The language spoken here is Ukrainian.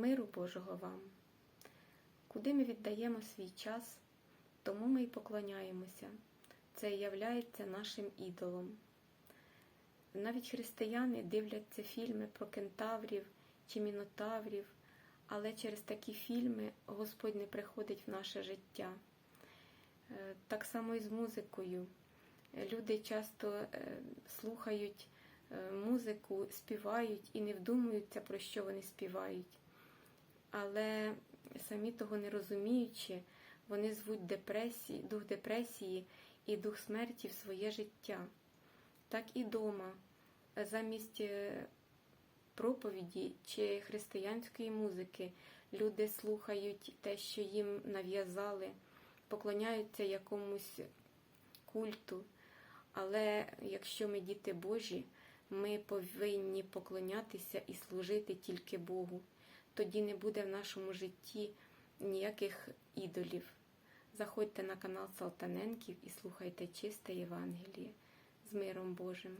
Миру Божого вам. Куди ми віддаємо свій час, тому ми й поклоняємося. Це являється нашим ідолом. Навіть християни дивляться фільми про кентаврів чи мінотаврів, але через такі фільми Господь не приходить в наше життя. Е, Так само і з музикою. Люди часто е, слухають е, музику, співають і не вдумуються, про що вони співають. Але самі того не розуміючи, вони звуть депресії, дух депресії і дух смерті в своє життя. Так і дома, замість е, проповіді чи християнської музики, люди слухають те, що їм нав'язали, поклоняються якомусь культу. Але якщо ми діти Божі, ми повинні поклонятися і служити тільки Богу. Тоді не буде в нашому житті ніяких ідолів. Заходьте на канал Салтаненків і слухайте чисте Євангеліє з миром Божим.